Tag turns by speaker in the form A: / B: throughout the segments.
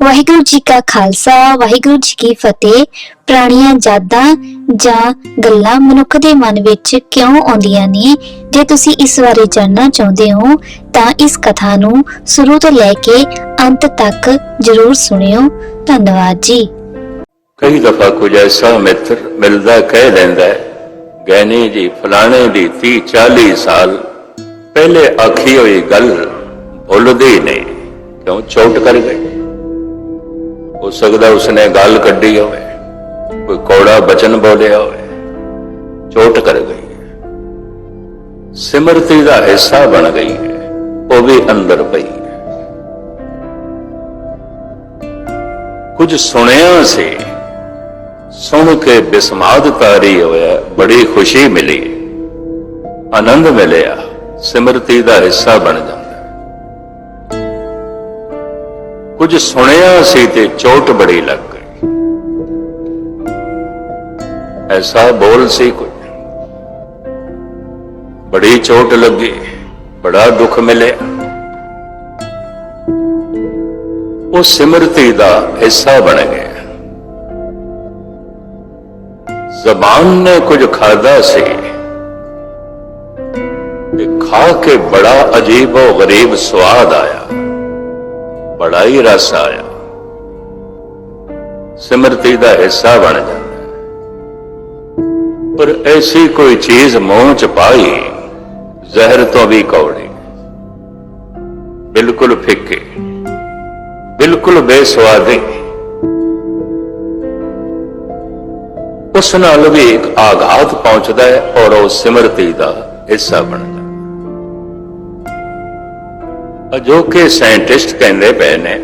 A: ਵਾਹਿਗੁਰੂ ਜੀ ਕਾ ਖਾਲਸਾ ਵਾਹਿਗੁਰੂ ਜੀ ਕੀ ਫਤਿਹ। ਪੁਰਾਣੀਆਂ ਯਾਦਾਂ ਜਾਂ ਗੱਲਾਂ ਮਨੁੱਖ ਦੇ ਮਨ ਵਿੱਚ ਕਿਉਂ ਆਉਂਦੀਆਂ ਨੇ? ਜੇ ਤੁਸੀਂ ਇਸ ਬਾਰੇ ਜਾਣਨਾ ਚਾਹੁੰਦੇ ਹੋ ਤਾਂ ਇਸ ਕਥਾ ਨੂੰ ਸ਼ੁਰੂ ਤੋਂ ਲੈ ਕੇ ਅੰਤ ਤੱਕ ਜ਼ਰੂਰ ਸੁਣਿਓ। ਧੰਨਵਾਦ ਜੀ।
B: ਕਈ ਦਫਾ ਕੁਝ ਐਸਾ ਮਿੱਤਰ ਮਿਲਦਾ ਕਹਿ ਲੈਂਦਾ ਹੈ, ਗਹਿਣੇ ਜੀ ਫਲਾਣੇ ਦੀ 30 40 ਸਾਲ ਪਹਿਲੇ ਆਖੀ ਹੋਈ ਗੱਲ ਭੁੱਲਦੇ ਨਹੀਂ ਕਿਉਂ ਚੋਟ ਕਰ ਗਈ ਹੋ ਸਕਦਾ ਉਸਨੇ ਗੱਲ ਕੱਢੀ ਹੋਵੇ, ਕੋਈ ਕੌੜਾ ਬਚਨ ਬੋਲਿਆ ਹੋਵੇ, ਚੋਟ ਕਰ ਗਈ ਹੈ। ਸਿਮਰਤੀ ਦਾ ਹਿੱਸਾ ਬਣ ਗਈ ਹੈ, ਉਹ ਵੀ ਅੰਦਰ ਪਈ ਹੈ। ਕੁਝ ਸੁਣਿਆ ਸੀ, ਸੁਣ ਕੇ ਬਿਸਮਾਦ ਤਾਰੀ ਹੋਇਆ, ਬੜੀ ਖੁਸ਼ੀ ਮਿਲੀ। ਆਨੰਦ ਮਿਲਿਆ, ਸਿਮਰਤੀ ਦਾ ਹਿੱਸਾ ਬਣ ਜਾਂਦਾ। ਕੁਝ ਸੁਣਿਆ ਸੀ ਤੇ ਚੋਟ ਬੜੀ ਲੱਗ ਗਈ। ਐਸਾ ਬੋਲ ਸੀ ਕੁਝ ਬੜੀ ਚੋਟ ਲੱਗੀ, ਬੜਾ ਦੁੱਖ ਮਿਲਿਆ। ਉਹ ਸਿਮਰਤੀ ਦਾ ਹਿੱਸਾ ਬਣ ਗਿਆ। ਜ਼ਬਾਨ ਨੇ ਕੁਝ ਖਾਦਾ ਸੀ ਤੇ ਖਾ ਕੇ ਬੜਾ ਅਜੀਬ ਔਰ ਗਰੀਬ ਸਵਾਦ ਆਇਆ। ਬੜਾ ਹੀ ਰਸ ਆਇਆ। ਸਿਮਰਤੀ ਦਾ ਹਿੱਸਾ ਬਣ ਜਾਂਦਾ। ਪਰ ਐਸੀ ਕੋਈ ਚੀਜ਼ ਮੂੰਹ ਚ ਪਾਈ, ਜ਼ਹਿਰ ਤੋਂ ਵੀ ਕੌੜੀ। ਬਿਲਕੁਲ ਫਿੱਕੇ, ਬਿਲਕੁਲ ਬੇਸਵਾਦੀ। ਉਸ ਨਾਲ ਵੀ ਇੱਕ ਆਘਾਤ ਪਹੁੰਚਦਾ ਹੈ ਔਰ ਉਹ ਸਿਮਰਤੀ ਦਾ ਹਿੱਸਾ ਬਣ ਜਾਂਦਾ ਅਜੋਕੇ ਸਾਇੰਟਿਸਟ ਕਹਿੰਦੇ ਪਏ ਨੇ,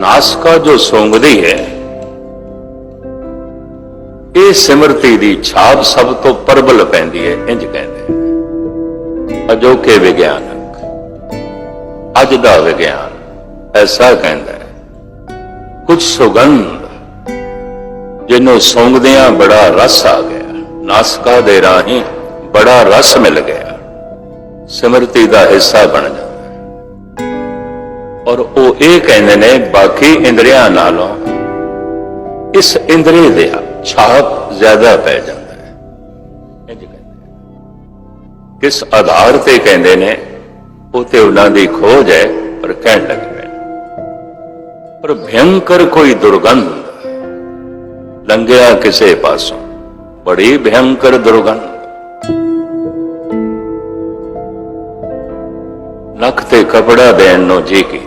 B: ਨਾਸਕਾ ਜੋ ਸੌਂਗਦੀ ਹੈ, ਇਹ ਸਿਮਰਤੀ ਦੀ ਛਾਪ ਸਭ ਤੋਂ ਪਰਬਲ ਪੈਂਦੀ ਹੈ, ਇੰਜ ਕਹਿੰਦੇ ਅਜੋਕੇ ਵਿਗਿਆਨਕ, ਅੱਜ ਦਾ ਵਿਗਿਆਨ ਐਸਾ ਕਹਿੰਦਾ ਹੈ, ਕੁਝ ਸੁਗੰਧ ਜਿਹਨੂੰ ਸੌਂਗਦਿਆਂ ਬੜਾ ਰਸ ਆ ਗਿਆ, ਨਾਸਕਾ ਦੇ ਰਾਹੀਂ ਬੜਾ ਰਸ ਮਿਲ ਗਿਆ, ਸਿਮਰਤੀ ਦਾ ਹਿੱਸਾ ਬਣ ਜਾਂਦਾ। ਔਰ ਉਹ ਇਹ ਕਹਿੰਦੇ ਨੇ, ਬਾਕੀ ਇੰਦਰੀਆਂ ਨਾਲੋਂ ਇਸ ਇੰਦਰੀ ਦੇ ਛਾਪ ਜ਼ਿਆਦਾ ਪੈ ਜਾਂਦਾ ਹੈ। ਇੰਝ ਕਹਿੰਦੇ ਕਿਸ ਆਧਾਰ ਤੇ ਕਹਿੰਦੇ ਨੇ, ਉਹ ਤੇ ਉਹਨਾਂ ਦੀ ਖੋਜ ਹੈ, ਪਰ ਕਹਿਣ ਲੱਗ ਪਏ ਪਰ ਭਿਅੰਕਰ ਕੋਈ ਦੁਰਗੰਧ ਲੰਘਿਆ ਕਿਸੇ ਪਾਸੋਂ, ਬੜੀ ਭਿਅੰਕਰ ਦੁਰਗੰਧ। ਨੱਕ ਤੇ ਕਪੜਾ ਦੇਣ ਨੂੰ ਜੀ ਕੀ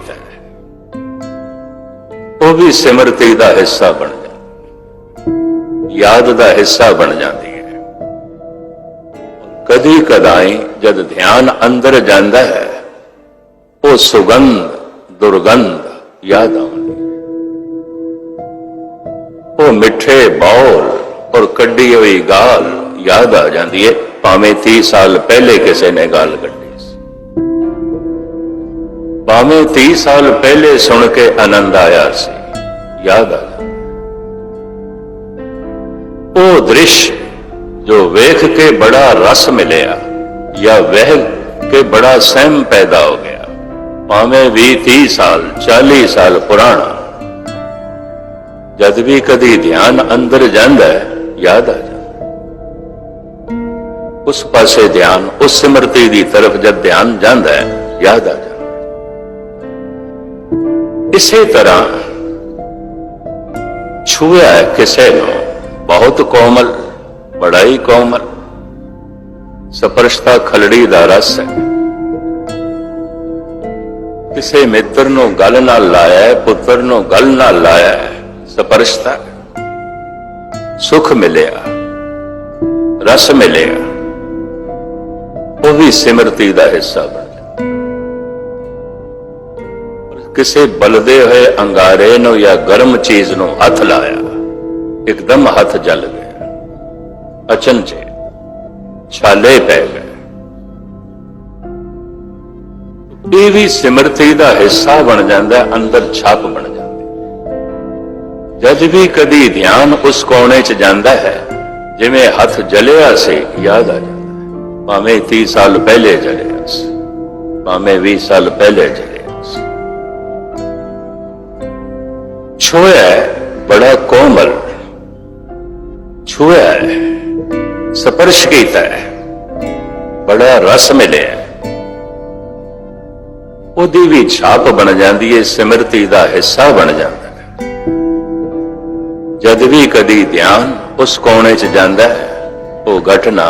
B: ਉਹ ਵੀ ਸਿਮਰਤੀ ਦਾ ਹਿੱਸਾ ਬਣ ਜਾਂਦੀ ਯਾਦ ਦਾ ਹਿੱਸਾ ਬਣ ਜਾਂਦੀ ਹੈ। ਕਦੀ ਕਦਾਈ ਜਦ ਧਿਆਨ ਅੰਦਰ ਜਾਂਦਾ ਹੈ, ਉਹ ਸੁਗੰਧ, ਦੁਰਗੰਧ ਯਾਦ ਆਉਂਦੀ ਹੈ। ਉਹ ਮਿੱਠੇ ਬੌਲ ਔਰ ਕੱਢੀ ਹੋਈ ਗਾਲ ਯਾਦ ਆ ਜਾਂਦੀ ਹੈ, ਭਾਵੇਂ 30 ਸਾਲ ਪਹਿਲੇ ਕਿਸੇ ਨੇ ਗਾਲ ਕੱਢੀ। ਭਾਵੇਂ 30 ਸਾਲ ਪਹਿਲੇ ਸੁਣ ਕੇ ਆਨੰਦ ਆਇਆ ਸੀ। ਯਾਦ ਆ ਜਾਂਦਾ ਉਹ ਦ੍ਰਿਸ਼ ਜੋ ਵੇਖ ਕੇ ਬੜਾ ਰਸ ਮਿਲਿਆ ਜਾਂ ਵਹਿ ਕੇ ਬੜਾ ਸਹਿਮ ਪੈਦਾ ਹੋ ਗਿਆ, ਭਾਵੇਂ 20 30 ਸਾਲ 40 ਸਾਲ ਪੁਰਾਣਾ। ਜਦ ਵੀ ਕਦੀ ਧਿਆਨ ਅੰਦਰ ਜਾਂਦਾ ਹੈ, ਯਾਦ ਆ ਜਾਂਦਾ। ਉਸ ਪਾਸੇ ਧਿਆਨ, ਉਸ ਸਿਮਰਤੀ ਦੀ ਤਰਫ ਜਦ ਧਿਆਨ ਜਾਂਦਾ ਹੈ, ਯਾਦ ਆ ਜਾਂਦਾ। ਇਸੇ ਤਰ੍ਹਾਂ ਛੂਇਆ ਕਿਸੇ ਨੂੰ, ਬਹੁਤ ਕੋਮਲ ਬੜਾ ਹੀ ਕੋਮਲ, ਸਪਰਸ਼ਤਾ ਖਲੜੀ ਦਾ ਰਸ ਹੈ। ਕਿਸੇ ਮਿੱਤਰ ਨੂੰ ਗੱਲ ਨਾਲ ਲਾਇਆ ਪੁੱਤਰ ਨੂੰ ਗੱਲ ਨਾਲ ਲਾਇਆ ਸਪਰਸ਼ਤਾ, ਸੁਖ ਮਿਲਿਆ, ਰਸ ਮਿਲਿਆ। ਉਹ ਵੀ ਸਿਮਰਤੀ ਦਾ ਹਿੱਸਾ ਬਣ ਕਿਸੇ ਬਲਦੇ ਹੋਏ ਅੰਗਾਰੇ ਨੂੰ ਜਾਂ ਗਰਮ ਚੀਜ਼ ਨੂੰ ਹੱਥ ਲਾਇਆ, ਇੱਕਦਮ ਹੱਥ ਜਲ ਗਿਆ ਅਚਨਚੇ ਛਾਲੇ ਪੈ ਗਏ। ਇਹ ਵੀ ਸਿਮਰਤੀ ਦਾ ਹਿੱਸਾ ਬਣ ਜਾਂਦਾ, ਅੰਦਰ ਛਾਪ ਬਣ ਜਾਂਦੀ। ਜਦ ਵੀ ਕਦੀ ਧਿਆਨ ਉਸ ਕੋਨੇ 'ਚ ਜਾਂਦਾ ਹੈ, ਜਿਵੇਂ ਹੱਥ ਜਲਿਆ ਸੀ, ਯਾਦ ਆ ਜਾਂਦਾ ਹੈ। ਭਾਵੇਂ 30 ਸਾਲ ਪਹਿਲੇ ਜਲਿਆ ਸੀ, ਭਾਵੇਂ 20 ਸਾਲ ਪਹਿਲੇ ਜਲਿਆ ਛੋਇਆ ਬੜਾ ਕੋਮਲ ਛੋਇਆ ਸਪਰਸ਼ ਕੀਤਾ ਬੜਾ ਰਸ ਮਿਲਿਆ ਉਹਦੀ ਵੀ ਛਾਪ ਬਣ ਜਾਂਦੀ ਹੈ ਸਿਮਰਤੀ ਦਾ ਹਿੱਸਾ ਬਣ ਜਾਂਦਾ ਹੈ ਜਦ ਵੀ ਕਦੀ ਧਿਆਨ ਉਸ ਕੋਨੇ 'ਚ ਜਾਂਦਾ ਹੈ ਉਹ ਘਟਨਾ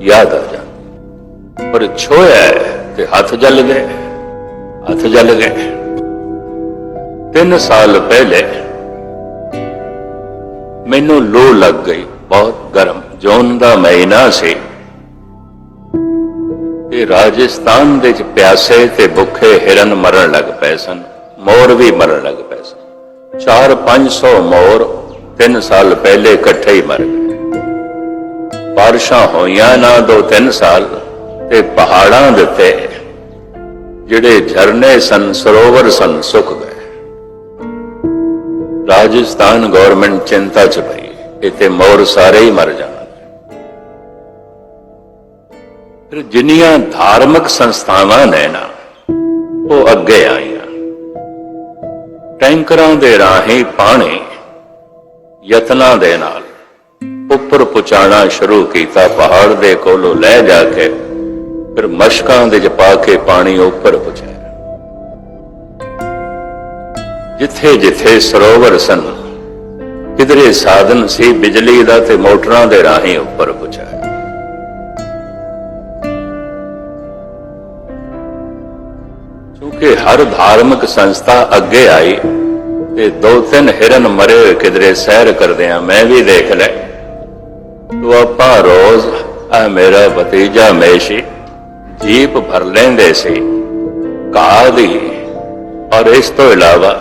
B: ਯਾਦ ਆ ਜਾਂਦੀ ਪਰ ਛੋਇਆ ਤੇ ਹੱਥ ਜਲ ਗਏ ਹੱਥ ਜਲ ਗਏ ਤਿੰਨ ਸਾਲ ਪਹਿਲੇ ਮੈਨੂੰ ਲੋ ਲੱਗ ਗਈ, ਬਹੁਤ ਗਰਮ। ਜੂਨ ਦਾ ਮਹੀਨਾ ਸੀ। ਤੇ ਰਾਜਸਥਾਨ ਦੇ ਚ ਪਿਆਸੇ ਤੇ ਭੁੱਖੇ ਹਿਰਨ ਮਰਨ ਲੱਗ ਪਏ ਸਨ। ਮੋਰ ਵੀ ਮਰਨ ਲੱਗ ਪਏ ਸਨ। 4-500 ਮੋਰ ਤਿੰਨ ਸਾਲ ਪਹਿਲੇ ਇਕੱਠੇ ਹੀ ਮਰ ਗਏ। ਬਾਰਿਸ਼ਾਂ ਹੋਈਆਂ ਨਾ ਦੋ ਤਿੰਨ ਸਾਲ ਤੇ ਪਹਾੜਾਂ ਦੇ ਉੱਤੇ ਜਿਹੜੇ ਝਰਨੇ ਸਨ, ਸਰੋਵਰ ਸਨ, ਸੁੱਕ ਗਏ। ਰਾਜਸਥਾਨ ਗਵਰਨਮੈਂਟ ਚਿੰਤਾ ਚ ਪਈ। ਇੱਥੇ ਮੋਰ ਸਾਰੇ ਹੀ ਮਰ ਜਾਣਗੇ ਫਿਰ ਜਿੰਨੀਆਂ ਧਾਰਮਿਕ ਸੰਸਥਾਵਾਂ ਨੇ ਨਾ, ਉਹ ਅੱਗੇ ਆਈਆਂ। ਟੈਂਕਰਾਂ ਦੇ ਰਾਹੀਂ ਪਾਣੀ, ਯਤਨਾਂ ਦੇ ਨਾਲ ਉੱਪਰ ਪਹੁੰਚਾਉਣਾ ਸ਼ੁਰੂ ਕੀਤਾ, ਪਹਾੜ ਦੇ ਕੋਲੋਂ ਲੈ ਜਾ ਕੇ ਫਿਰ ਮਸ਼ਕਾਂ ਦੇ ਚ ਪਾ ਕੇ ਪਾਣੀ ਉੱਪਰ ਪਹੁੰਚਾਇਆ ਜਿੱਥੇ ਜਿੱਥੇ ਸਰੋਵਰ ਸਨ, ਕਿਧਰੇ ਸਾਧਨ ਸੀ ਬਿਜਲੀ ਦਾ ਤੇ ਮੋਟਰਾਂ ਦੇ ਰਾਹੀਂ ਉੱਪਰ ਪਹੁੰਚਾਇਆ ਕਿਉਂਕਿ ਹਰ ਧਾਰਮਿਕ ਸੰਸਥਾ ਅੱਗੇ ਆਈ ਤੇ ਦੋ ਤਿੰਨ ਹਿਰਨ ਮਰੇ ਹੋਏ ਕਿਧਰੇ ਸੈਰ ਕਰਦੇ ਆ ਮੈਂ ਵੀ ਦੇਖ ਲੈ। ਤੋ ਆਪਾਂ ਰੋਜ਼ ਆ ਮੇਰਾ ਭਤੀਜਾ ਮੇਸ਼ੀ, ਜੀਪ ਭਰ ਲੈਂਦੇ ਸੀ ਘਾਹ ਦੀ ਔਰ ਇਸ ਤੋਂ ਇਲਾਵਾ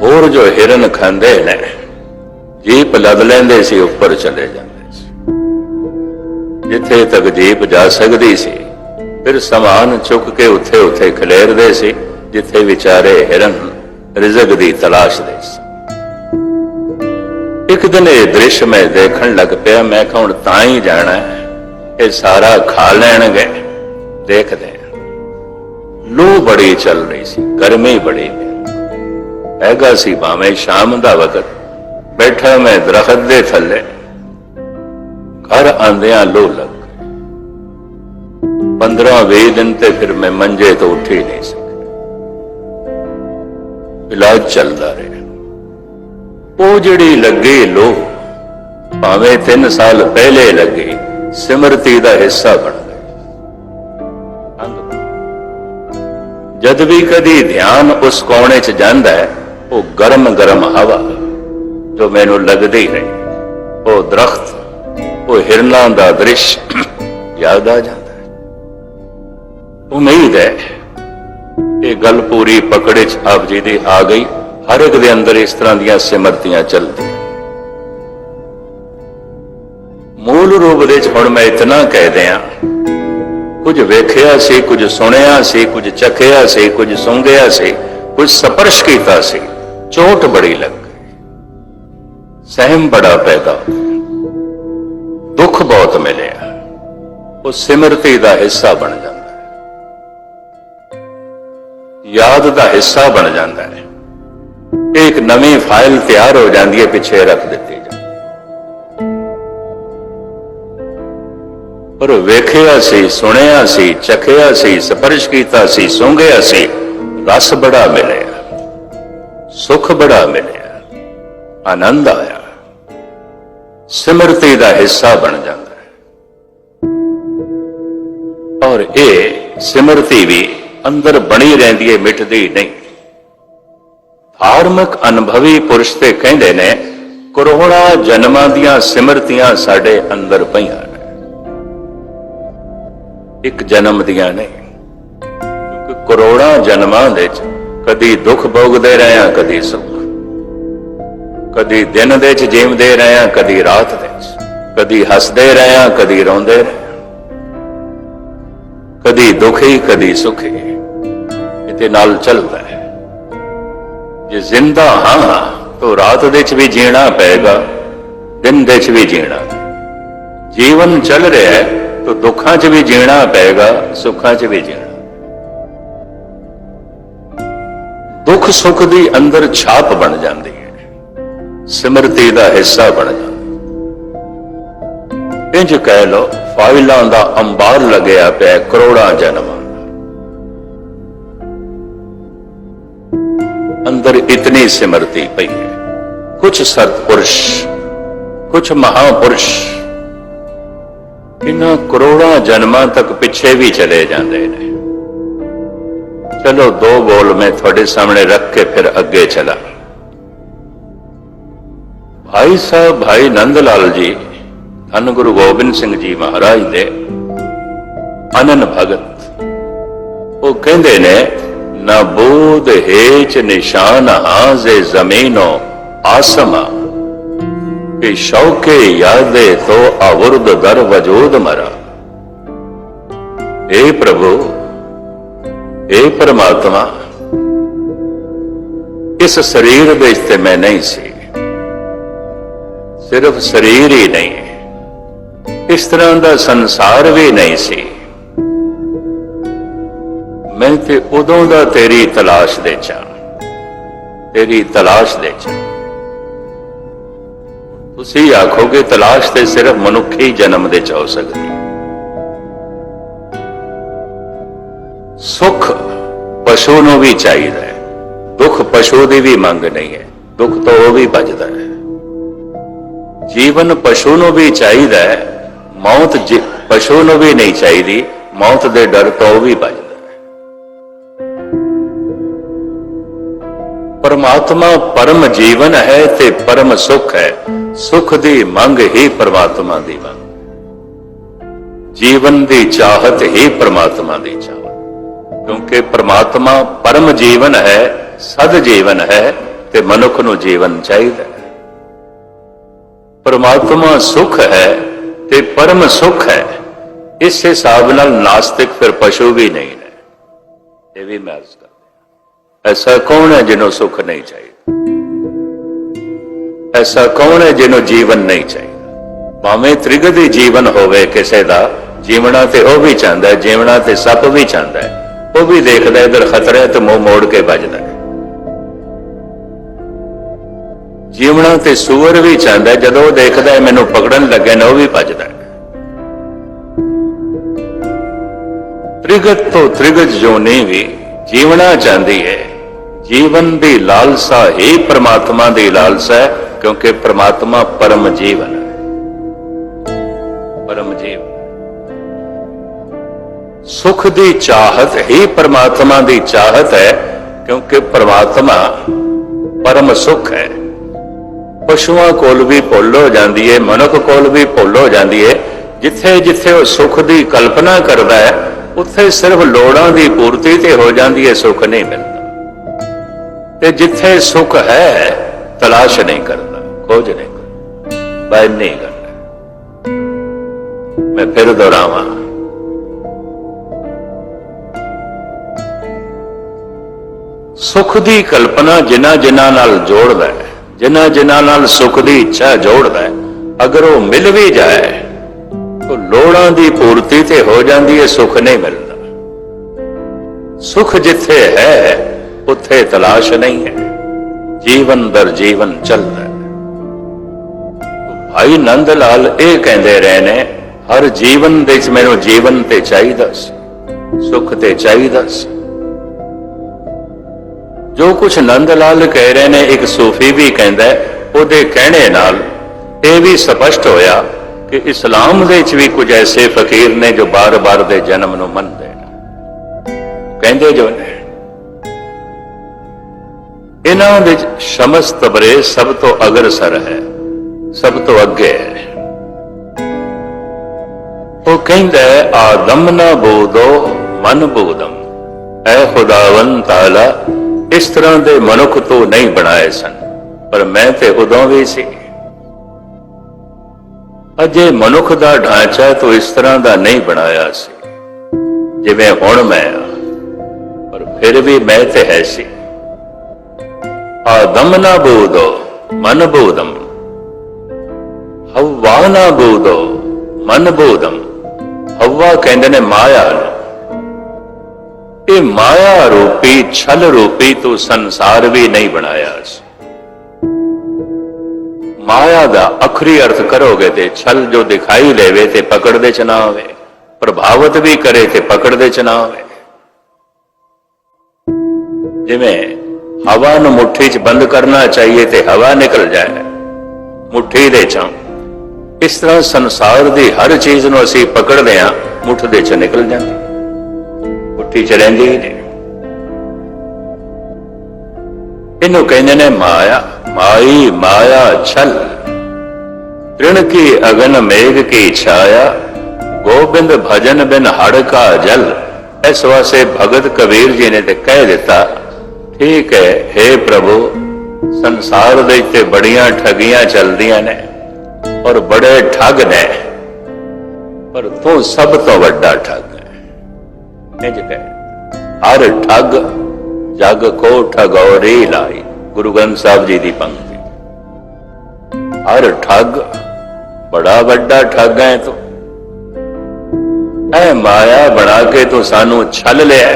B: ਹੋਰ ਜੋ ਹਿਰਨ ਖਾਂਦੇ ਨੇ, ਜੀਪ ਲੱਦ ਲੈਂਦੇ ਸੀ, ਉੱਪਰ ਚਲੇ ਜਾਂਦੇ ਸੀ। ਜਿੱਥੇ ਤੱਕ ਜੀਪ ਜਾ ਸਕਦੀ ਸੀ, ਫਿਰ ਸਮਾਨ ਚੁੱਕ ਕੇ ਉੱਥੇ ਉੱਥੇ ਖਲੇਰਦੇ ਸੀ, ਜਿੱਥੇ ਵਿਚਾਰੇ ਹਿਰਨ ਰਿਜ਼ਕ ਦੀ ਤਲਾਸ਼ ਦੇ ਸੀ। ਇੱਕ ਦਿਨ ਇਹ ਦ੍ਰਿਸ਼ ਮੈਂ ਦੇਖਣ ਲੱਗ ਪਿਆ, ਮੈਂ ਕਿਹਾ ਹੁਣ ਤਾਂ ਹੀ ਜਾਣਾ ਇਹ ਸਾਰਾ ਖਾ ਲੈਣਗੇ, ਦੇਖਦੇ ਹਾਂ। ਲੂ ਬੜੀ ਚੱਲ ਰਹੀ ਸੀ, ਗਰਮੀ ਬੜੀ ਹੈਗਾ ਸੀ ਭਾਵੇਂ ਸ਼ਾਮ ਦਾ ਵਕਤ ਬੈਠਾ ਮੈਂ ਦਰਖਤ ਦੇ ਥੱਲੇ। ਘਰ ਆਂਦਿਆਂ ਲੋ ਲੱਗ। 15-20 ਦਿਨ ਤੇ ਫਿਰ ਮੈਂ ਮੰਜੇ ਤੋਂ ਉੱਠ ਹੀ ਨਹੀਂ ਸਕਿਆ ਇਲਾਜ ਚੱਲਦਾ ਰਿਹਾ। ਉਹ ਜਿਹੜੀ ਲੱਗੀ ਲੋ ਭਾਵੇਂ 3 ਸਾਲ ਪਹਿਲੇ ਲੱਗੀ, ਸਿਮਰਤੀ ਦਾ ਹਿੱਸਾ ਬਣ ਗਈ। ਜਦ ਵੀ ਕਦੀ ਧਿਆਨ ਉਸ ਕੋਣੇ 'ਚ ਜਾਂਦਾ ਹੈ ਉਹ ਗਰਮ ਗਰਮ ਹਵਾ ਜੋ ਮੈਨੂੰ ਲੱਗਦੀ ਰਹੀ ਉਹ ਦਰਖਤ, ਉਹ ਹਿਰਨਾਂ ਦਾ ਦ੍ਰਿਸ਼ ਯਾਦ ਆ ਜਾਂਦਾ ਉਮੀਦ ਹੈ ਇਹ ਗੱਲ ਪੂਰੀ ਪਕੜੇ 'ਚ ਆਪ ਜੀ ਦੀ ਆ ਗਈ। ਹਰ ਇੱਕ ਦੇ ਅੰਦਰ ਇਸ ਤਰ੍ਹਾਂ ਦੀਆਂ ਸਿਮਰਤੀਆਂ ਚੱਲਦੀਆਂ। ਮੂਲ ਰੂਪ ਦੇ 'ਚ ਹੁਣ ਮੈਂ ਇਤਨਾ ਕਹਿ ਦਿਆਂ। ਕੁਝ ਵੇਖਿਆ ਸੀ, ਕੁਝ ਸੁਣਿਆ ਸੀ, ਕੁਝ ਚੱਖਿਆ ਸੀ, ਕੁਝ ਸੁੰਘਿਆ ਸੀ, ਕੁਝ ਸਪਰਸ਼ ਕੀਤਾ ਸੀ। ਚੋਟ ਬੜੀ ਲੱਗ ਗਈ ਸਹਿਮ ਬੜਾ ਪੈਦਾ ਹੋਇਆ ਦੁੱਖ ਬਹੁਤ ਮਿਲਿਆ ਉਹ ਸਿਮਰਤੀ ਦਾ ਹਿੱਸਾ ਬਣ ਜਾਂਦਾ ਹੈ ਯਾਦ ਦਾ ਹਿੱਸਾ ਬਣ ਜਾਂਦਾ ਹੈ ਇਹ ਇੱਕ ਨਵੀਂ ਫਾਈਲ ਤਿਆਰ ਹੋ ਜਾਂਦੀ ਹੈ ਪਿੱਛੇ ਰੱਖ ਦਿੱਤੀ ਜਾਂਦੀ ਪਰ ਵੇਖਿਆ ਸੀ ਸੁਣਿਆ ਸੀ ਚਖਿਆ ਸੀ ਸਪਰਸ਼ ਕੀਤਾ ਸੀ ਸੁੰਘਿਆ ਸੀ ਰਸ ਬੜਾ ਮਿਲਿਆ ਸੁਖ ਬੜਾ ਮਿਲਿਆ, ਆਨੰਦ ਆਇਆ। ਸਿਮਰਤੀ ਦਾ ਹਿੱਸਾ ਬਣ ਜਾਂਦਾ ਹੈ। ਔਰ ਇਹ ਸਿਮਰਤੀ ਵੀ ਅੰਦਰ ਬਣੀ ਰਹਿੰਦੀ ਹੈ, ਮਿਟਦੀ ਨਹੀਂ। ਧਾਰਮਿਕ ਅਨੁਭਵੀ ਪੁਰਸ਼ ਤੇ ਕਹਿੰਦੇ ਨੇ, ਕਰੋੜਾਂ ਜਨਮਾਂ ਦੀਆਂ ਸਿਮਰਤੀਆਂ ਸਾਡੇ ਅੰਦਰ ਪਈਆਂ ਨੇ। ਇੱਕ ਜਨਮ ਦੀਆਂ ਨਹੀਂ ਕਿਉਂਕਿ ਕਰੋੜਾਂ ਜਨਮਾਂ ਦੇ ਚ ਕਦੀ ਦੁੱਖ ਭੋਗਦੇ ਰਹੇ ਕਦੀ ਸੁੱਖ। ਕਦੀ ਦਿਨ ਦੇ ਚ ਜੀਵਦੇ ਰਹੇ ਕਦੀ ਰਾਤ ਦੇ ਚ ਕਦੀ ਹੱਸਦੇ ਰਹੇ ਕਦੀ ਰੋਂਦੇ ਰਹੇ ਕਦੀ ਦੁਖੀ, ਕਦੀ ਸੁਖੀ। ਇਹਦੇ ਨਾਲ ਚੱਲਦਾ ਹੈ। ਜੇ ਜ਼ਿੰਦਾ ਹਾਂ, ਤਾਂ ਰਾਤ ਦੇ ਚ ਵੀ ਜੀਣਾ ਪਏਗਾ, ਦਿਨ ਦੇ ਚ ਵੀ ਜੀਣਾ। ਜੀਵਨ ਚੱਲ ਰਿਹਾ ਹੈ, ਤਾਂ ਦੁੱਖਾਂ 'ਚ ਵੀ ਜੀਣਾ ਪਏਗਾ, ਸੁੱਖਾਂ 'ਚ ਵੀ ਜੀਣਾ। ਦੁੱਖ ਸੁੱਖ ਦੀ ਅੰਦਰ ਛਾਪ ਬਣ ਜਾਂਦੀ ਹੈ। ਸਿਮਰਤੀ ਦਾ ਹਿੱਸਾ ਬਣ ਜਾਂਦੀ ਇੰਜ ਕਹਿ ਲੋ ਫਾਈਲਾਂ ਦਾ ਅੰਬਾਰ ਲੱਗਿਆ ਪਿਆ ਕਰੋੜਾਂ ਜਨਮਾਂ। ਅੰਦਰ ਇਤਨੀ ਸਿਮਰਤੀ ਪਈ ਹੈ। ਕੁਝ ਸਤਪੁਰਸ਼ ਕੁਝ ਮਹਾਪੁਰਸ਼, ਇਹਨਾਂ ਕਰੋੜਾਂ ਜਨਮਾਂ ਤੱਕ ਪਿੱਛੇ ਵੀ ਚਲੇ ਜਾਂਦੇ ਨੇ। ਚਲੋ ਦੋ ਬੋਲ ਮੈਂ ਤੁਹਾਡੇ ਸਾਹਮਣੇ ਰੱਖ ਕੇ ਫਿਰ ਅੱਗੇ ਚਲਾ। ਭਾਈ ਸਾਹਿਬ, ਭਾਈ ਨੰਦ ਲਾਲ ਜੀ, ਧੰਨ ਗੁਰੂ ਗੋਬਿੰਦ ਸਿੰਘ ਜੀ ਮਹਾਰਾਜ ਦੇ ਅਨਨ ਭਗਤ। ਉਹ ਕਹਿੰਦੇ ਨੇ, ਨਾ ਬੋਧ ਹੇਚ ਨਿਸ਼ਾਨ ਹਾਜ਼ੇ ਜ਼ਮੀਨੋ ਆਸਮਾ। ਕਿ ਸ਼ੌਕੇ ਯਾਦੇ ਤੋ ਅਵਰਦ ਦਰ ਵਜੂਦ ਮਰਾ। ਏ ਪ੍ਰਭੂ ਏ ਪਰਮਾਤਮਾ, ਇਸ ਸਰੀਰ ਵਿੱਚ ਤੇ ਮੈਂ ਨਹੀਂ ਸੀ। ਸਿਰਫ ਸਰੀਰ ਹੀ ਨਹੀਂ, ਇਸ ਤਰ੍ਹਾਂ ਦਾ ਸੰਸਾਰ ਵੀ ਨਹੀਂ ਸੀ। ਮੈਂ ਤੇ ਉਦੋਂ ਦਾ ਤੇਰੀ ਤਲਾਸ਼ ਦੇ ਚਾਂ ਤੇਰੀ ਤਲਾਸ਼ ਦੇ ਚਾਂ ਤੁਸੀਂ ਆਖੋਗੇ ਤਲਾਸ਼ ਤੇ ਸਿਰਫ ਮਨੁੱਖੀ ਜਨਮ ਦੇ ਚ ਹੋ ਸਕਦੀ। ਸੁਖ ਪਸ਼ੂ ਨੂੰ ਵੀ ਚਾਹੀਦਾ ਹੈ। ਦੁੱਖ ਪਸ਼ੂ ਦੀ ਵੀ ਮੰਗ ਨਹੀਂ ਹੈ। ਦੁੱਖ ਤੋਂ ਉਹ ਵੀ ਬਚਦਾ ਹੈ। ਜੀਵਨ ਪਸ਼ੂ ਨੂੰ ਵੀ ਚਾਹੀਦਾ ਹੈ। ਮੌਤ ਪਸ਼ੂ ਨੂੰ ਵੀ ਨਹੀਂ ਚਾਹੀਦੀ। ਮੌਤ ਦੇ ਡਰ ਤੋਂ ਉਹ ਵੀ ਬਚਦਾ ਪਰਮਾਤਮਾ ਪਰਮ ਜੀਵਨ ਹੈ ਤੇ ਪਰਮ ਸੁਖ ਹੈ। ਸੁਖ ਦੀ ਮੰਗ ਹੀ ਪਰਮਾਤਮਾ ਦੀ ਮੰਗ। ਜੀਵਨ ਦੀ ਚਾਹਤ ਹੀ ਪਰਮਾਤਮਾ ਦੀ ਚਾਹਤ। ਕਿਉਂਕਿ ਪ੍ਰਮਾਤਮਾ ਪਰਮ ਜੀਵਨ ਹੈ, ਸਦ ਜੀਵਨ ਹੈ ਤੇ ਮਨੁੱਖ ਨੂੰ ਜੀਵਨ ਚਾਹੀਦਾ ਪਰਮਾਤਮਾ ਪ੍ਰਮਾਤਮਾ ਸੁਖ ਹੈ ਤੇ ਪਰਮ ਸੁਖ ਹੈ। ਇਸ ਹਿਸਾਬ ਨਾਲ ਨਾਸਤਿਕ ਫਿਰ ਪਸ਼ੂ ਵੀ ਨਹੀਂ ਹੈ ਇਹ ਵੀ ਮੈਂ ਅਰਜ਼ ਕਰਦਾ ਐਸਾ ਕੌਣ ਹੈ ਜਿਹਨੂੰ ਸੁਖ ਨਹੀਂ ਚਾਹੀਦਾ? ਐਸਾ ਕੌਣ ਹੈ ਜਿਹਨੂੰ ਜੀਵਨ ਨਹੀਂ ਚਾਹੀਦਾ? ਭਾਵੇਂ ਤ੍ਰਿਗਦੀ ਜੀਵਨ ਹੋਵੇ ਕਿਸੇ ਦਾ ਜੀਵਣਾ ਤੇ ਉਹ ਵੀ ਚਾਹੁੰਦਾ ਹੈ ਜੀਵਣਾ ਤੇ ਸੱਪ ਵੀ ਚਾਹੁੰਦਾ ਹੈ। ਉਹ ਵੀ ਦੇਖਦਾ ਇਧਰ ਖਤਰਾ ਹੈ ਤੇ ਮੂੰਹ ਮੋੜ ਕੇ ਭੱਜਦਾ ਜੀਵਣਾ ਤੇ ਸੂਰ ਵੀ ਚਾਹੁੰਦਾ ਜਦੋਂ ਉਹ ਦੇਖਦਾ ਹੈ ਮੈਨੂੰ ਪਕੜਨ ਲੱਗੇ ਨੇ ਉਹ ਵੀ ਭੱਜਦਾ ਹੈ ਤ੍ਰਿਗਤ ਤੋਂ ਤ੍ਰਿਗਤ ਜੋਨੀ ਵੀ ਜੀਵਣਾ ਚਾਹੁੰਦੀ ਹੈ। ਜੀਵਨ ਦੀ ਲਾਲਸਾ ਹੀ ਪ੍ਰਮਾਤਮਾ ਦੀ ਲਾਲਸਾ ਹੈ, ਕਿਉਂਕਿ ਪ੍ਰਮਾਤਮਾ ਪਰਮ ਜੀਵਨ ਹੈ। ਸੁਖ ਦੀ ਚਾਹਤ, ਹੀ ਪਰਮਾਤਮਾ ਦੀ ਚਾਹਤ ਹੈ, ਕਿਉਂਕਿ ਪਰਮਾਤਮਾ ਪਰਮ ਸੁਖ ਹੈ। ਪਸ਼ੂਆਂ ਕੋਲ ਵੀ ਭੁੱਲ ਹੋ ਜਾਂਦੀ ਹੈ ਮਨੁੱਖ ਕੋਲ ਵੀ ਭੁੱਲ ਹੋ ਜਾਂਦੀ ਹੈ ਜਿੱਥੇ ਜਿੱਥੇ ਉਹ ਸੁਖ ਦੀ ਕਲਪਨਾ ਕਰਦਾ ਹੈ, ਉੱਥੇ ਸਿਰਫ ਲੋੜਾਂ ਦੀ ਪੂਰਤੀ ਤੇ ਹੋ ਜਾਂਦੀ ਹੈ ਸੁਖ ਨਹੀਂ ਮਿਲਦਾ। ਤੇ ਜਿੱਥੇ ਸੁਖ ਹੈ, ਤਲਾਸ਼ ਨਹੀਂ ਕਰਦਾ, ਖੋਜ ਨਹੀਂ ਕਰਦਾ ਬਾਇਦ ਨਹੀਂ ਕਰਦਾ। ਮੈਂ ਫਿਰ ਦੁਹਰਾਵਾਂ। ਸੁਖ ਦੀ ਕਲਪਨਾ ਜਿਨ੍ਹਾਂ ਜਿਨ੍ਹਾਂ ਨਾਲ ਜੋੜਦਾ ਹੈ, ਜਿਨ੍ਹਾਂ ਜਿਨ੍ਹਾਂ ਨਾਲ ਸੁਖ ਦੀ ਇੱਛਾ ਜੋੜਦਾ ਹੈ, ਅਗਰ ਉਹ ਮਿਲ ਵੀ ਜਾਏ, ਤਾਂ ਲੋੜਾਂ ਦੀ ਪੂਰਤੀ ਤੇ ਹੋ ਜਾਂਦੀ ਹੈ, ਸੁਖ ਨਹੀਂ ਮਿਲਦਾ। ਸੁਖ ਜਿੱਥੇ ਹੈ, ਉੱਥੇ ਤਲਾਸ਼ ਨਹੀਂ ਹੈ, ਜੀਵਨ ਦਰ ਜੀਵਨ ਚੱਲਦਾ ਹੈ। ਭਾਈ ਨੰਦ ਲਾਲ ਇਹ ਕਹਿੰਦੇ ਰਹੇ ਨੇ, ਹਰ ਜੀਵਨ ਦੇ ਵਿੱਚ ਮੈਨੂੰ ਜੀਵਨ ਤੇ ਚਾਹੀਦਾ ਸੀ, ਸੁਖ ਤੇ ਚਾਹੀਦਾ ਸੀ। ਜੋ ਕੁਝ ਨੰਦ ਲਾਲ ਕਹਿ ਰਹੇ ਨੇ ਇੱਕ ਸੂਫੀ ਵੀ ਕਹਿੰਦਾ ਹੈ, ਉਹਦੇ ਕਹਿਣੇ ਨਾਲ ਇਹ ਵੀ ਸਪਸ਼ਟ ਹੋਇਆ ਕਿ ਇਸਲਾਮ ਦੇ ਵਿੱਚ ਵੀ ਕੁਝ ਐਸੇ ਫਕੀਰ ਨੇ ਜੋ ਬਾਰ-ਬਾਰ ਦੇ ਜਨਮ ਨੂੰ ਮੰਨਦੇ ਨੇ। ਕਹਿੰਦੇ ਜੋ ਨੇ ਇਹਨਾਂ ਵਿੱਚ ਸ਼ਮਸ ਤਬਰੇ ਸਭ ਤੋਂ ਅਗਰਸਰ ਹੈ ਸਭ ਤੋਂ ਅੱਗੇ ਹੈ। ਉਹ ਕਹਿੰਦਾ ਆਦਮ ਨਾ ਬੋਦੋ ਮਨ ਬੋਦਮ ਐ ਖੁਦਾਵੰ ਤਾਲਾ ਇਸ ਤਰ੍ਹਾਂ ਦੇ ਮਨੁੱਖ ਤੋਂ ਨਹੀਂ ਬਣਾਏ ਸਨ, ਪਰ ਮੈਂ ਤੇ ਉਦੋਂ ਵੀ ਸੀ। ਅਜੇ ਮਨੁੱਖ ਦਾ ਢਾਂਚਾ ਤੋਂ ਇਸ ਤਰ੍ਹਾਂ ਦਾ ਨਹੀਂ ਬਣਾਇਆ ਸੀ, ਜਿਵੇਂ ਹੁਣ ਮੈਂ ਪਰ ਫਿਰ ਵੀ ਮੈਂ ਤੇ ਹੈ ਸੀ। ਆਦਮ ਨਾ ਬੋਦੋ, ਮਨ ਬੋਦਮ। ਹਵਾ ਨਾ ਬੋਦੋ, ਮਨ ਬੋਦਮ। ਹਵਾ ਕਹਿੰਦੇ ਨੇ ਮਾਇਆ ਨੂੰ। ਇਹ ਮਾਇਆ ਰੂਪੀ, ਛਲ ਰੂਪੀ ਤੂੰ ਸੰਸਾਰ ਵੀ ਨਹੀਂ ਬਣਾਇਆ ਸੀ। ਮਾਇਆ ਦਾ ਅਖਰੀ ਅਰਥ ਕਰੋਗੇ ਤੇ ਛਲ ਜੋ ਦਿਖਾਈ ਦੇਵੇ ਤੇ ਪਕੜਦੇ ਚ ਨਾ ਹੋਵੇ ਪ੍ਰਭਾਵਿਤ ਵੀ ਕਰੇ ਤੇ ਪਕੜਦੇ ਚ ਨਾ ਹੋਵੇ ਜਿਵੇਂ ਹਵਾ ਨੂੰ ਮੁੱਠੀ 'ਚ ਬੰਦ ਕਰਨਾ ਚਾਹੀਏ ਤੇ ਹਵਾ ਨਿਕਲ ਜਾਏ, ਮੁੱਠੀ ਦੇ ਚੋਂ। ਇਸ ਤਰ੍ਹਾਂ ਸੰਸਾਰ ਦੀ ਹਰ ਚੀਜ਼ ਨੂੰ ਅਸੀਂ ਪਕੜਦੇ ਹਾਂ ਮੁੱਠ ਦੇ ਚ ਨਿਕਲ ਜਾਂਦੀ। ਮੁੱਠੀ ਚ ਰਹਿੰਦੀ ਹੀ ਨਹੀਂ ਇਹਨੂੰ ਕਹਿੰਦੇ ਨੇ ਮਾਇਆ, ਮਾਈ, ਮਾਇਆ ਛਲ। ਤ੍ਰਿਣ ਕੀ ਅਗਨ ਮੇਘ ਕੀ ਛਾਇਆ, ਗੋਬਿੰਦ ਭਜਨ ਬਿਨ ਹੜ ਕਾ ਜਲ। ਇਸ ਵਾਸਤੇ ਭਗਤ ਕਬੀਰ ਜੀ ਨੇ ਤੇ ਕਹਿ ਦਿੱਤਾ, ਠੀਕ ਹੈ हे ਪ੍ਰਭੂ, ਸੰਸਾਰ ਦੇ ਉੱਤੇ ਬੜੀਆਂ ਠਗੀਆਂ ਚੱਲਦੀਆਂ ਨੇ ਔਰ ਬੜੇ ਠੱਗ ਨੇ। ਪਰ ਤੂੰ ਸਭ ਤੋਂ ਵੱਡਾ ਠੱਗ ਹੈ ਇੰਜ ਹਰ ਠੱਗ ਜਗ ਕੋ ਠਗੌਰੀ ਲਾਈ ਗੁਰੂ ਗ੍ਰੰਥ ਸਾਹਿਬ ਜੀ ਦੀ ਪੰਕਤੀ ਹਰ ਠੱਗ ਬੜਾ ਵੱਡਾ ਠੱਗ ਹੈ ਤੂੰ। ਐ ਮਾਇਆ ਬਣਾ ਕੇ ਤੂੰ ਸਾਨੂੰ ਛਲ ਲਿਆ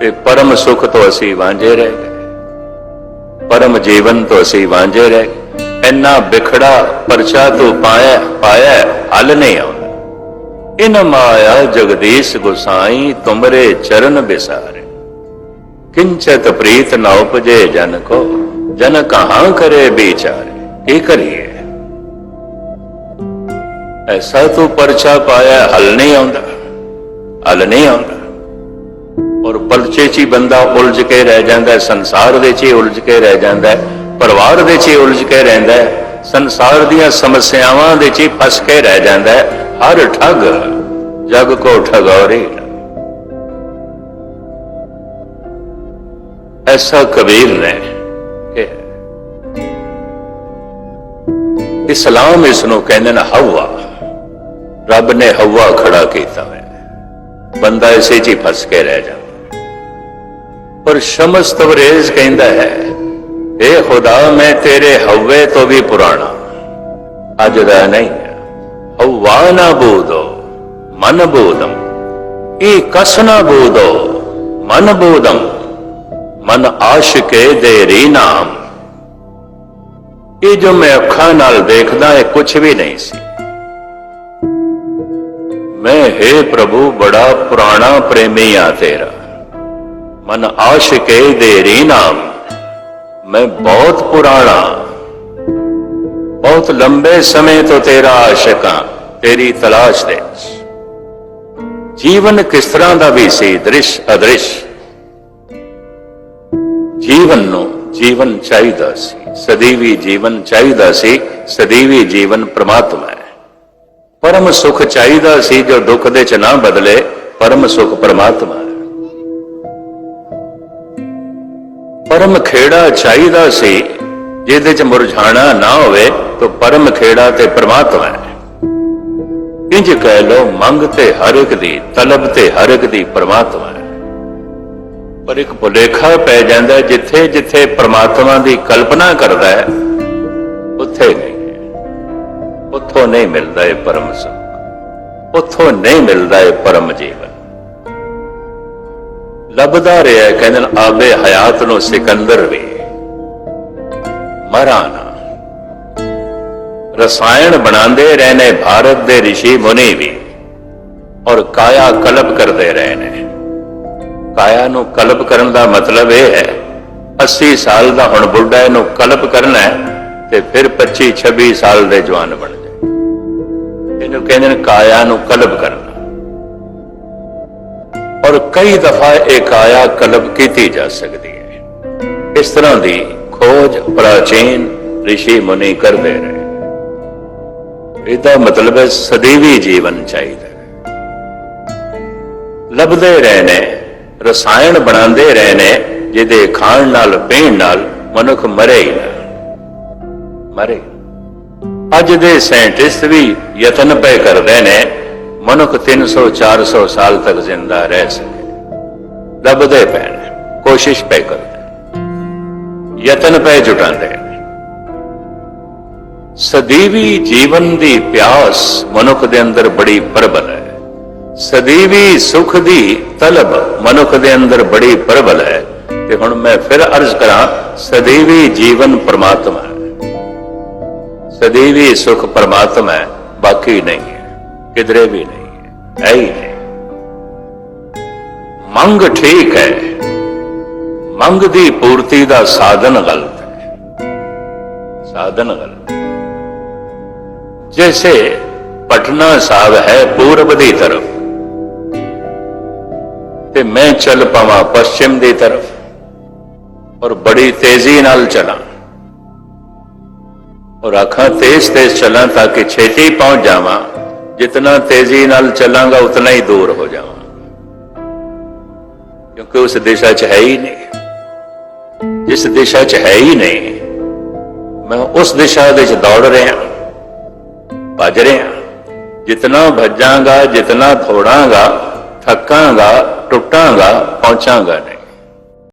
B: ਤੇ ਪਰਮ ਸੁਖ ਤੋਂ ਅਸੀਂ ਵਾਂਝੇ ਰਹਿ ਗਏ। ਪਰਮ ਜੀਵਨ ਤੋਂ ਅਸੀਂ ਵਾਂਝੇ ਰਹਿ ਗਏ। ਇੰਨਾ ਵਿਖੜਾ ਪਰਚਾ ਤੂੰ ਪਾਇਆ ਪਾਇਆ, ਹਲ ਨਹੀਂ ਆਉਂਦਾ। ਇਨ ਮਾਇਆ ਜਗਦੀਸ਼ ਗੁਸਾਈ ਤੁਮਰੇ ਚਰਨ ਬਿਸਾਰੇ। ਕਿੰਚਤ ਪ੍ਰੀਤ ਨ ਉਪਜੇ ਜਨ ਕੋ, ਜਨ ਕਹਾਂ ਕਰੇ ਵਿਚਾਰੇ, ਕੀ ਕਰੀਏ? ਐਸਾ ਤੂੰ ਪਰਚਾ ਪਾਇਆ, ਹਲ ਨਹੀਂ ਆਉਂਦਾ, ਹਲ ਨਹੀਂ ਆਉਂਦਾ। ਔਰ ਪਰਚੇ 'ਚ ਹੀ ਬੰਦਾ ਉਲਝ ਕੇ ਰਹਿ ਜਾਂਦਾ, ਸੰਸਾਰ ਦੇ 'ਚ ਹੀ ਉਲਝ ਕੇ ਰਹਿ ਜਾਂਦਾ, ਪਰਿਵਾਰ ਦੇ 'ਚ ਹੀ ਉਲਝ ਕੇ ਰਹਿੰਦਾ। ਸੰਸਾਰ ਦੀਆਂ ਸਮੱਸਿਆਵਾਂ ਦੇ 'ਚ ਹੀ ਫਸ ਕੇ ਰਹਿ ਜਾਂਦਾ ਹੈ। ਹਰ ਠੱਗ, ਜਗ ਕੋ ਠਗੌਰੀ। ਐਸਾ ਕਬੀਰ ਨੇ ਇਸਲਾਮ ਇਸ ਨੂੰ ਕਹਿੰਦੇ ਨੇ ਹਵਾ ਰੱਬ ਨੇ ਹਵਾ ਖੜਾ ਕੀਤਾ ਹੈ। ਬੰਦਾ ਇਸੇ 'ਚ ਹੀ ਫਸ ਕੇ ਰਹਿ ਜਾਂਦਾ ਪਰ ਸ਼ਮਸ ਤਵਰੇਜ ਕਹਿੰਦਾ ਹੈ ਏ ਖੁਦਾ ਮੈਂ ਤੇਰੇ ਹਵੇ ਤੋਂ ਵੀ ਪੁਰਾਣਾ ਅੱਜ ਦਾ ਨਹੀਂ ਹਵਾ ਨਾ ਬੂਦੋ ਮਨ ਬੂਦਮ ਇਹ ਕਸ ਨਾ ਬੂਦੋ ਮਨ ਬੂਦਮ ਮਨ ਆਸ਼ਿਕੇ ਦੇ ਰੀ ਨਾਮ ਇਹ ਜੋ ਮੈਂ ਅੱਖਾਂ ਨਾਲ ਦੇਖਦਾ ਇਹ ਕੁਝ ਵੀ ਨਹੀਂ ਸੀ ਮੈਂ ਹੈ ਪ੍ਰਭੂ ਬੜਾ ਪੁਰਾਣਾ ਪ੍ਰੇਮੀ ਆ ਤੇਰਾ ਮਨ ਆਸ਼ਿਕੇ ਦੇਰੀ ਨਾਮ ਮੈਂ ਬਹੁਤ ਪੁਰਾਣਾ। ਬਹੁਤ ਲੰਬੇ ਸਮੇਂ ਤੋਂ ਤੇਰਾ ਆਸ਼ਿਕ ਹਾਂ, ਤੇਰੀ ਤਲਾਸ਼ ਦੇ ਜੀਵਨ ਕਿਸ ਤਰ੍ਹਾਂ ਦਾ ਵੀ ਸੀ, ਦ੍ਰਿਸ਼ ਅਦ੍ਰਿਸ਼। ਜੀਵਨ ਨੂੰ ਜੀਵਨ ਚਾਹੀਦਾ ਸੀ, ਸਦੀਵੀ ਜੀਵਨ ਚਾਹੀਦਾ ਸੀ, ਸਦੀਵੀ ਜੀਵਨ ਪ੍ਰਮਾਤਮਾ ਹੈ। ਪਰਮ ਸੁਖ ਚਾਹੀਦਾ ਸੀ ਜੋ ਦੁੱਖ ਦੇ ਚ ਨਾ ਬਦਲੇ, ਪਰਮ ਸੁਖ ਪ੍ਰਮਾਤਮਾ ਹੈ। ਪਰਮ ਖੇੜਾ ਚਾਹੀਦਾ ਸੀ। ਜਿਹਦੇ ਚ ਮੁਰਝਾਣਾ ਨਾ ਹੋਵੇ, ਤਾਂ ਪਰਮ ਖੇੜਾ ਤੇ ਪ੍ਰਮਾਤਮਾ ਹੈ। ਇੰਜ ਕਹਿ ਲੋ ਮੰਗ ਤੇ ਹਰ ਇੱਕ ਦੀ, ਤਲਬ ਤੇ ਹਰ ਇੱਕ ਦੀ ਪ੍ਰਮਾਤਮਾ ਹੈ। ਪਰ ਇੱਕ ਭੁਲੇਖਾ ਪੈ ਜਾਂਦਾ ਜਿੱਥੇ ਜਿੱਥੇ ਪ੍ਰਮਾਤਮਾ ਦੀ ਕਲਪਨਾ ਕਰਦਾ ਹੈ, ਉੱਥੇ ਨਹੀਂ। ਉੱਥੋਂ ਨਹੀਂ ਮਿਲਦਾ ਇਹ ਪਰਮ ਸੁਖ। ਉੱਥੋਂ ਨਹੀਂ ਮਿਲਦਾ ਇਹ ਪਰਮ ਜੀਵਨ। ਲੱਭਦਾ ਰਿਹਾ ਕਹਿੰਦੇ ਨੇ ਆਬੇ ਹਯਾਤ ਨੂੰ ਸਿਕੰਦਰ ਵੀ। ਮਰਾਨਾ ਰਸਾਇਣ ਬਣਾਉਂਦੇ ਰਹੇ ਨੇ ਭਾਰਤ ਦੇ ઋષਿ ਮੁਨੀ ਵੀ, ਔਰ ਕਾਇਆ ਕਲਪ ਕਰਦੇ ਰਹੇ ਨੇ ਕਾਇਆ ਨੂੰ ਕਲਪ ਕਰਨ ਦਾ ਮਤਲਬ ਇਹ ਹੈ 80 ਸਾਲ ਦਾ ਹੁਣ ਬੁੱਢਾ ਇਹਨੂੰ ਕਲਪ ਕਰਨਾ ਹੈ, ਤੇ ਫਿਰ 25 26 ਸਾਲ ਦੇ ਜਵਾਨ ਬਣ ਜਾਏ। ਇਹਨੂੰ ਕਹਿੰਦੇ ਨੇ ਕਾਇਆ ਨੂੰ ਕਲਪ ਕਰਨਾ। ਕਈ ਦਫਾ ਇਕਾਇਆ ਕਲਬ ਕੀਤੀ ਜਾ ਸਕਦੀ ਹੈ। ਇਸ ਤਰ੍ਹਾਂ ਦੀ ਖੋਜ ਪ੍ਰਾਚੀਨ ઋષਿ ਮੁਨੀ ਕਰਦੇ ਰਹੇ। ਇਹਦਾ ਮਤਲਬ ਹੈ ਸਦੀਵੀ ਜੀਵਨ ਚਾਹੀਦਾ ਲੱਭਦੇ ਰਹੇ ਨੇ ਰਸਾਇਣ ਬਣਾਉਂਦੇ ਰਹੇ ਨੇ ਜਿਹਦੇ ਖਾਣ ਨਾਲ, ਪੀਣ ਨਾਲ ਮਨੁੱਖ ਮਰੇ ਹੀ ਨਾ। ਮਰੇ। ਅੱਜ ਦੇ ਸਾਇੰਟਿਸਟ ਵੀ ਯਤਨ ਪਏ ਕਰਦੇ ਨੇ, ਮਨੁੱਖ 300 400 ਸਾਲ ਤੱਕ ਜ਼ਿੰਦਾ ਰਹਿ ਸਕੇ। ਲੱਭਦੇ ਪੈਣ। ਕੋਸ਼ਿਸ਼ ਪਏ ਕਰਦੇ ਯਤਨ ਪਏ ਜੁਟਾਉਂਦੇ ਸਦੀਵੀ ਜੀਵਨ ਦੀ ਪਿਆਸ ਮਨੁੱਖ ਦੇ ਅੰਦਰ ਬੜੀ ਪ੍ਰਬਲ ਹੈ। ਸਦੀਵੀ ਸੁਖ ਦੀ ਤਲਬ ਮਨੁੱਖ ਦੇ ਅੰਦਰ ਬੜੀ ਪ੍ਰਬਲ ਹੈ। ਤੇ ਹੁਣ ਮੈਂ ਫਿਰ ਅਰਜ਼ ਕਰਾਂ, ਸਦੀਵੀ ਜੀਵਨ ਪਰਮਾਤਮਾ ਹੈ। ਸਦੀਵੀ ਸੁਖ ਪਰਮਾਤਮਾ ਹੈ, ਬਾਕੀ ਨਹੀਂ ਹੈ, ਕਿਧਰੇ ਵੀ ਨਹੀਂ ਹੈ ਹੈ ਹੀ ਨਹੀਂ। ਮੰਗ ਠੀਕ ਹੈ। ਮੰਗ ਦੀ ਪੂਰਤੀ ਦਾ ਸਾਧਨ ਗਲਤ ਸਾਧਨ ਗਲਤ ਜੈਸੇ ਪਟਨਾ ਸਾਹਿਬ ਹੈ ਪੂਰਬ ਦੀ ਤਰਫ ਤੇ ਮੈਂ ਚੱਲ ਪਾਵਾਂ ਪਸ਼ਚਿਮ ਦੀ ਤਰਫ ਔਰ ਬੜੀ ਤੇਜ਼ੀ ਨਾਲ ਚਲਾਂ। ਔਰ ਆਖਾਂ ਤੇਜ਼ ਤੇਜ਼ ਚਲਾਂ ਤਾਂ ਕਿ ਛੇਤੀ ਪਹੁੰਚ ਜਾਵਾਂ। ਜਿੰਨਾ ਤੇਜ਼ੀ ਨਾਲ ਚਲਾਂਗਾ, ਉਤਨਾ ਹੀ ਦੂਰ ਹੋ ਜਾਵਾਂ। ਕਿਉਂਕਿ ਉਸ ਦਿਸ਼ਾ 'ਚ ਹੈ ਹੀ ਨਹੀਂ। ਜਿਸ ਦਿਸ਼ਾ 'ਚ ਹੈ ਹੀ ਨਹੀਂ, ਮੈਂ ਉਸ ਦਿਸ਼ਾ ਦੇ 'ਚ ਦੌੜ ਰਿਹਾ ਭੱਜ ਰਿਹਾ ਜਿਤਨਾ ਭੱਜਾਂਗਾ, ਜਿਤਨਾ ਥੋੜਾਂਗਾ, ਥੱਕਾਂਗਾ, ਟੁੱਟਾਂਗਾ, ਪਹੁੰਚਾਂਗਾ ਨਹੀਂ।